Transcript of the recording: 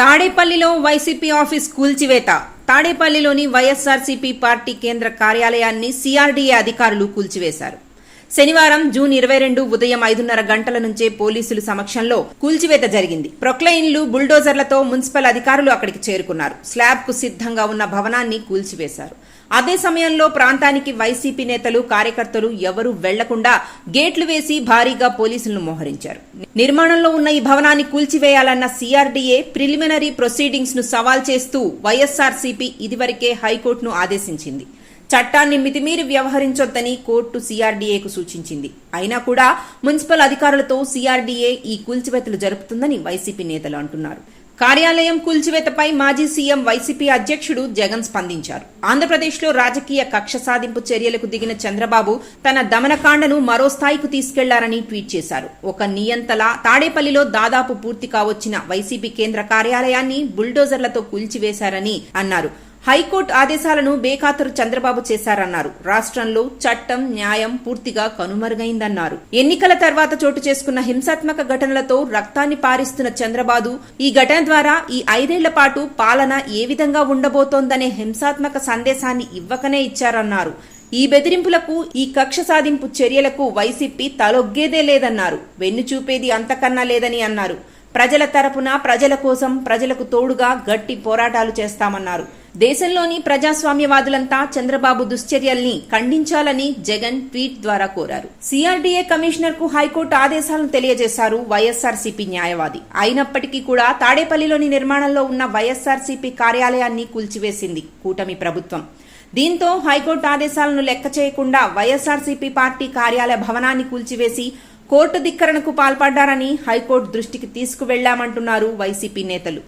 తాడేపల్లిలో YCP office కూల్చివేత. తాడేపల్లిలోని వైఎస్ఆర్సీపీ పార్టీ కేంద్ర కార్యాలయాన్ని సిఆర్డీఏ అధికారులు కూల్చివేశారు. శనివారం జూన్ ఇరవై రెండు ఉదయం ఐదున్నర గంటల నుంచే పోలీసుల సమక్షంలో కూల్చివేత జరిగింది. ప్రొక్లైన్లు బుల్డోజర్లతో మున్సిపల్ అధికారులు అక్కడికి చేరుకున్నారు. స్లాబ్కు సిద్ధంగా ఉన్న భవనాన్ని కూల్చివేశారు. అదే సమయంలో ప్రాంతానికి వైసీపీ నేతలు కార్యకర్తలు ఎవరూ వెళ్ళకుండా గేట్లు వేసి భారీగా పోలీసులను మోహరించారు. నిర్మాణంలో ఉన్న ఈ భవనాన్ని కూల్చివేయాలన్న సీఆర్డీఏ ప్రిలిమినరీ ప్రొసీడింగ్స్ను సవాల్ చేస్తూ వైఎస్ఆర్సీపీ ఇదివరకే హైకోర్టును ఆదేశించింది. చట్టాన్ని మితిమీరి వ్యవహరించొద్దని కోర్టు సీఆర్డీఏకు సూచించింది. అయినా కూడా మున్సిపల్ అధికారులతో సీఆర్డీఏ ఈ కూల్చివేతలు జరుపుతుందని వైసీపీ నేతలు అంటున్నారు. కార్యాలయం కూల్చివేతపై మాజీ సీఎం వైసీపీ అధ్యక్షుడు జగన్ స్పందించారు. ఆంధ్రప్రదేశ్లో రాజకీయ కక్ష సాధింపు చర్యలకు దిగిన చంద్రబాబు తన దమనకాండను మరో స్థాయికి తీసుకెళ్ళారని ట్వీట్ చేశారు. ఒక నియంతలా తాడేపల్లిలో దాదాపు పూర్తి కావచ్చిన వైసీపీ కేంద్ర కార్యాలయాన్ని బుల్డోజర్లతో కూల్చివేశారని అన్నారు. హైకోర్టు ఆదేశాలను బేఖాతరు చంద్రబాబు చేశారన్నారు. రాష్ట్రంలో చట్టం న్యాయం పూర్తిగా కనుమరుగైందన్నారు. ఎన్నికల తర్వాత చోటు చేసుకున్న హింసాత్మక ఘటనలతో రక్తాన్ని పారిస్తున్న చంద్రబాబు ఈ ఘటన ద్వారా ఈ ఐదేళ్ళ పాటు పాలన ఏ విధంగా ఉండబోతోందనే హింసాత్మక సందేశాన్ని ఇవ్వకనే ఇచ్చారన్నారు. ఈ బెదిరింపులకు ఈ కక్ష సాధింపు చర్యలకు వైసీపీ తలొగ్గేదే లేదన్నారు. వెన్ను చూపేది అంతకన్నా లేదని అన్నారు. ప్రజల తరపున ప్రజల కోసం ప్రజలకు తోడుగా గట్టి పోరాటాలు చేస్తామన్నారు. దేశంలోని ప్రజాస్వామ్యవాదులంతా చంద్రబాబు దుశ్చర్యల్ని ఖండించాలని జగన్ ట్వీట్ ద్వారా కోరారు. సిఆర్డీఏ కమిషనర్కు హైకోర్టు ఆదేశాలను తెలియజేశారు వైఎస్ఆర్సీపీ న్యాయవాది. అయినప్పటికీ కూడా తాడేపల్లిలోని నిర్మాణంలో ఉన్న వైఎస్ఆర్సీపీ కార్యాలయాన్ని కూల్చివేసింది కూటమి ప్రభుత్వం. దీంతో హైకోర్టు ఆదేశాలను లెక్క చేయకుండా వైఎస్ఆర్సీపీ పార్టీ కార్యాలయ భవనాన్ని కూల్చివేసి కోర్టు ధిక్కరణకు పాల్పడ్డారని హైకోర్టు దృష్టికి తీసుకువెళ్ళామంటున్నారు వైసీపీ నేతలు.